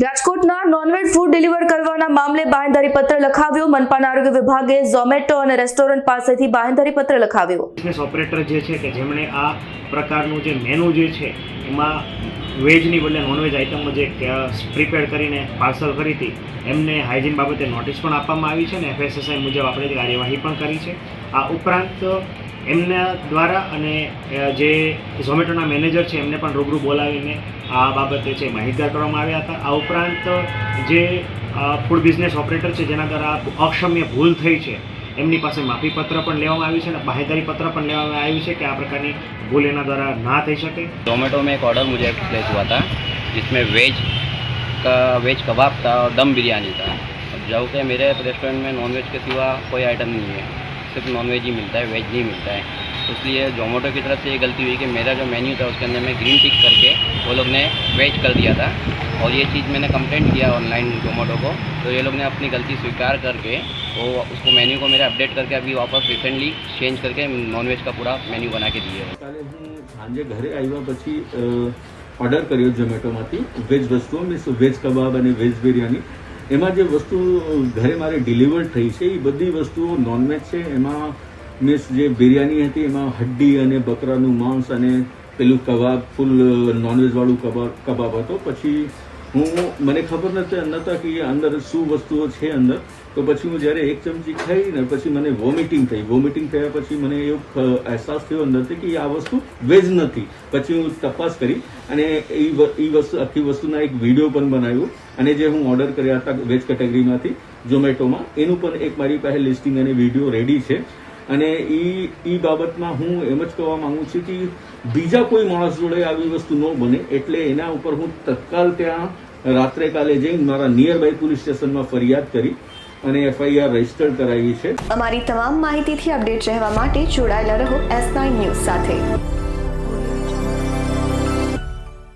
રાજકોટના non veg food deliver કરવાના મામલે બાંહેધરી પત્ર લખાવ્યો. મનપાના આરોગ્ય વિભાગે ઝોમેટો અને રેસ્ટોરન્ટ પાસેથી બાંહેધરી પત્ર લખાવ્યો. બિઝનેસ ઓપરેટર જે છે કે જેમણે આ પ્રકારનું જે મેનુ જે છે, એમાં વેજની બદલે નોનવેજ આઇટમો જે પ્રિપેર કરીને પાર્સલ કરી હતી, એમને હાઇજીન બાબતે નોટિસ પણ આપવામાં આવી છે અને એફએસએસઆઈ મુજબ આપણે કાર્યવાહી પણ કરી છે. આ ઉપરાંત એમના દ્વારા અને અ, જે ઝોમેટોના મેનેજર છે એમને પણ રૂબરૂ બોલાવીને આ બાબતે છે માહિતગાર કરવામાં આવ્યા હતા આ ઉપરાંત જે ફૂડ બિઝનેસ ઓપરેટર છે જેના દ્વારા અક્ષમ્ય ભૂલ થઈ છે એમની પાસે માફીપત્ર પણ લેવામાં આવ્યું છે અને બાહેધરી પત્ર પણ લેવામાં આવ્યું છે કે આ પ્રકારની ભૂલ એના દ્વારા ના થઈ શકે जोमेटो में एक ऑर्डर मुझे प्लेस हुआ था जिसमें वेज का वेज कबाब था और दम बिरयानी था अब जो कि मेरे रेस्टोरेंट में नॉन वेज के सिवा कोई आइटम नहीं है सिर्फ नॉन वेज ही मिलता है वेज नहीं मिलता है तो इसलिए जोमेटो की तरफ से ये गलती हुई कि मेरा जो मेन्यू था उसके अंदर में ग्रीन टिक करके वो लोग ने वेज कर दिया था और ये चीज़ मैंने कंप्लेंट किया ऑनलाइन जोमेटो को तो ये लोग ने अपनी गलती स्वीकार करके वो उसको मेन्यू को मेरे अपडेट करके अभी वापस रिसेंटली चेंज करके नॉन वेज का पूरा मेन्यू बना के दिए हैं કાલે હું સાંજે ઘરે આવ્યા પછી ઓર્ડર કર્યો ઝોમેટોમાંથી વેજ વસ્તુઓ મીન્સ વેજ કબાબ અને વેજ બિરયાની એમાં જે વસ્તુ ઘરે મારે ડિલિવર થઈ છે, એ બધી વસ્તુઓ નોનવેજ છે. એમાં મીન્સ જે બિરયાની હતી, એમાં હડ્ડી અને બકરાનું માંસ અને પેલું કબાબ ફૂલ નોનવેજવાળું કબાબ કબાબ હતો. પછી હું, મને ખબર નથી નહોતા કે અંદર શું વસ્તુઓ છે અંદર. તો પછી હું જ્યારે એક ચમચી ખાઈ ને પછી મને વોમિટિંગ થઈ. વોમિટિંગ થયા પછી મને એવો અહેસાસ થયો અંદરથી કે આ વસ્તુ વેજ નથી. પછી હું તપાસ કરી અને એ વસ્તુ, આખી વસ્તુના એક વીડિયો પણ બનાવ્યો. અને જે હું ઓર્ડર કર્યા હતા વેજ કેટેગરીમાંથી ઝોમેટોમાં, એનું પણ એક મારી પાસે લિસ્ટિંગ અને વીડિયો રેડી છે. અને એ એ બાબતમાં હું એમ જ કહેવા માંગુ છું કે બીજા કોઈ માણસ જોડે આવી વસ્તુ ન બને. એટલે એના ઉપર હું તત્કાલ ત્યાં રાત્રે કાલે જઈને મારા નિયર બાય પોલીસ સ્ટેશનમાં ફરિયાદ કરી અને એફઆઈઆર રજિસ્ટર કરાવી છે. અમારી તમામ માહિતીથી અપડેટ રહેવા માટે જોડાયેલા રહો એસ ન્યૂઝ સાથે.